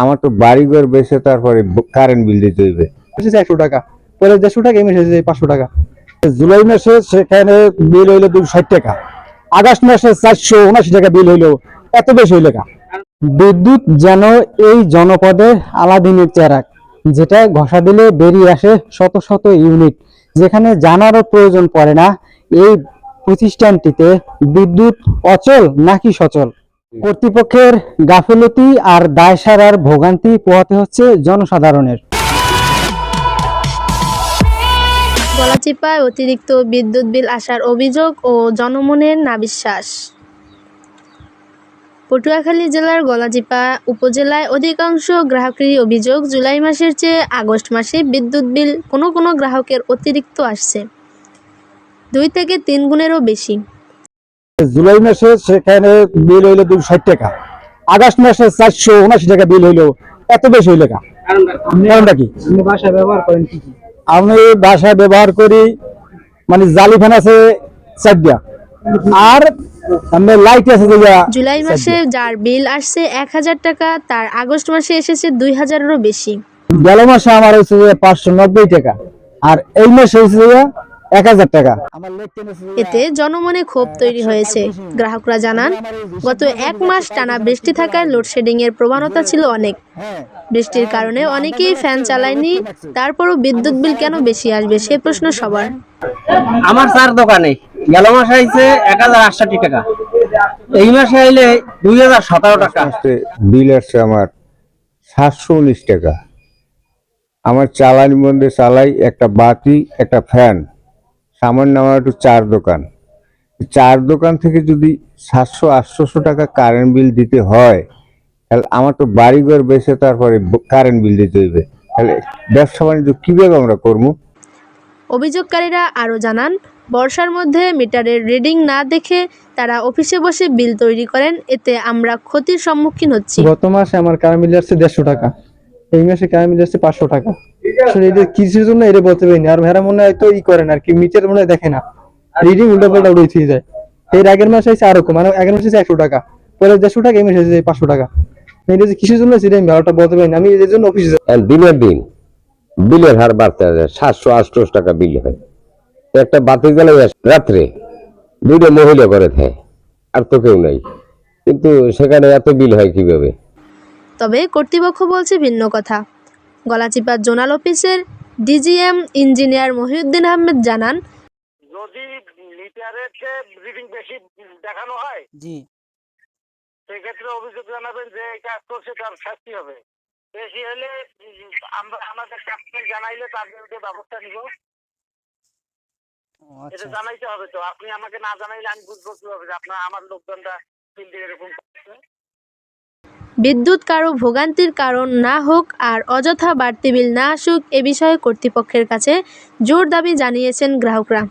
আমার তো বাড়িঘর বেসে তারপরে কারেন্ট বিল দিতে হইবে। একশো টাকা পরে দেড়শো টাকা এমএস এসেছে পাঁচশো টাকা। জুলাই মাসে সেখানে বিল হইল দুশো ষাট টাকা আগস্ট মাসে চারশো উনাশি টাকা বিল হইল এত বেশি হইল কা বিদ্যুৎ যেন এই জনপদে আলাদিনের চেরাক যেটা ঘষা দিলে বেরিয়ে আসে শত শত ইউনিট যেখানে জানারও প্রয়োজন পড়ে না এই প্রতিষ্ঠানটিতে বিদ্যুৎ অচল নাকি সচল? কর্তৃপক্ষের গাফিলতি আর দায়সারার ভোগান্তি পোহাতে হচ্ছে জনসাধারণের। গলাচিপায় অতিরিক্ত বিদ্যুৎ বিল আসার অভিযোগ ও জনমনের নাবিশ্বাস। পটুয়াখালী জেলার গলাচিপা উপজেলায় অধিকাংশ গ্রাহকেরই অভিযোগ জুলাই মাসের চেয়ে আগস্ট মাসে বিদ্যুৎ বিল কোনো কোনো গ্রাহকের অতিরিক্ত আসছে। দুই থেকে তিন গুণেরও বেশি। জুলাই মাসে সেখানে বিল হইল দুশো ষাট টাকা। আগস্ট মাসে চারশো উনাশি টাকা বিল হইল এত বেশি হইল কা? কারণটা কি? বাসায় ব্যবহার করেন কি আমি বাসায় ব্যবহার করি মানে জালি ফ্যান আছে চারটা আর লাইট আছে জুলাই মাসে যার বিল আসছে এক হাজার টাকা তার আগস্ট মাসে এসেছে দুই হাজারেরও বেশি। গেল মাসে আমার হয়েছে পাঁচশো নব্বই টাকা। আর এই মাসে হয়েছে টাকা। এতে জনমনে ক্ষোভ তৈরি হয়েছে। গ্রাহকরা জানান গত এক মাস টানা বৃষ্টি থাকায় লোডশেডিং এর প্রবণতা ছিল অনেক। হ্যাঁ। বৃষ্টির কারণে অনেকেই ফ্যান চালায়নি তারপরও বিদ্যুৎ বিল কেন বেশি আসবে সে প্রশ্ন সবার। আমার চার দোকানে গেল মাসে আইছে এক হাজার আটষট্টি টাকা। এই মাসে আইলে দুই হাজার সতেরো টাকা। বিল আসছে আমার সাতশো উনিশ টাকা। আমার চালানি মধ্যে চালাই একটা বাতি একটা ফ্যান। সামান্য আমার একটু চার দোকান। চার দোকান থেকে যদি সাতশো আটশোশো টাকা কারেন্ট বিল দিতে হয় তাহলে আমার তো বাড়িঘর বেসে তারপরে কারেন্ট বিল দিতে হইবে। তাহলে ব্যবসা বাণিজ্য কীভাবে আমরা করব? অভিযোগকারীরা আরও জানান বর্ষার মধ্যে মিটারের রিডিং না দেখে তারা অফিসে বসে বিল তৈরি করেন এতে আমরা ক্ষতির সম্মুখীন হচ্ছি। গত মাসে আমার কারেন্ট বিল আসছে দেড়শো টাকা এই মাসে কারেন্ট বিল আসছে পাঁচশো টাকা। আসলে এটা কিসের জন্য এটা বলতে পারিনি। আর ভেড়া মনে হয় তো ই করেন আর কি মিটার মনে হয় দেখে না। রিডিং উল্টা পাল্টা যায়। এর আগের মাসে আছে আরও কম মানে আগের মাসে আছে একশো টাকা। পরে দেড়শো টাকা এই মাসে আছে পাঁচশো টাকা। এটা যে কিসের জন্য সেটা আমি ভালোটা বলতে পারিনি। আমি এর জন্য অফিসে দিনের দিন বিলের হার বাড়তে আছে সাতশো আটশো টাকা বিল হয়। একটা বাতি গেলে রাত্রে দুইটা মহিলা করে থাকে আর তো কেউ নাই। কিন্তু সেখানে এত বিল হয় কীভাবে? তবে কর্তৃপক্ষ বলছে ভিন্ন কথা। গলাচিপা জোনাল অফিসের ডিজিএম ইঞ্জিনিয়ার মহিউদ্দিন আহমেদ জানান যদি লিটারের চেয়ে রিডিং বেশি দেখানো হয় জি। সেক্ষেত্রে অভিযোগ জানাবেন যে এই কাজ করছে তার শাস্তি হবে। বেশি হলে আমরা আমাদের ক্যাপ্টেন জানাইলে তার বিরুদ্ধে ব্যবস্থা নিব। এটা জানাইতে হবে তো। আপনি আমাকে না জানাইলে আমি বুঝব কীভাবে যে আপনার আমার লোকজনটা ফিল্ডে এরকম করছে। বিদ্যুৎ কারও ভোগান্তির কারণ না হোক আর অযথা বাড়তি বিল না আসুক এ বিষয়ে কর্তৃপক্ষের কাছে জোর দাবি জানিয়েছেন গ্রাহকরা।